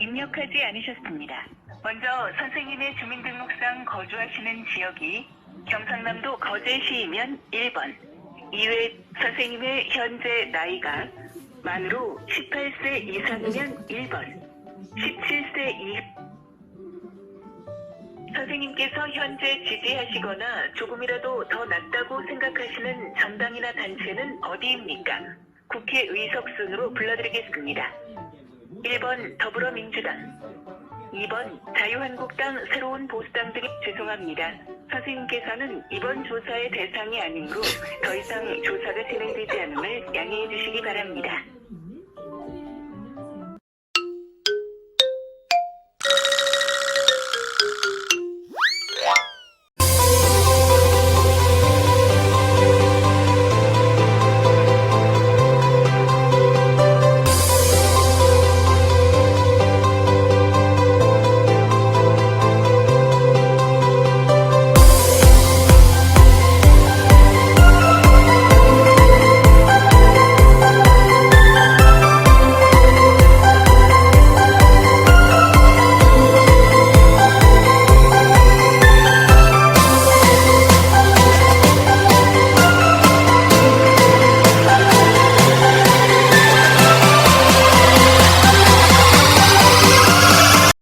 입력하지 않으셨습니다. 먼저 선생님의 주민등록상 거주하시는 지역이 경상남도 거제시이면 1번. 이외 선생님의 현재 나이가 만으로 18세 이상이면 1번. 17세 이 선생님께서 현재 지지하시거나 조금이라도 더 낫다고 생각하시는 정당이나 단체는 어디입니까? 국회 의석 순으로 불러드리겠습니다. 1번 더불어민주당 2번 자유한국당 새로운 보수당 등이 죄송합니다. 선생님께서는 이번 조사의 대상이 아니므로 더 이상 조사가 진행되지 않음을 양해해 주시기 바랍니다.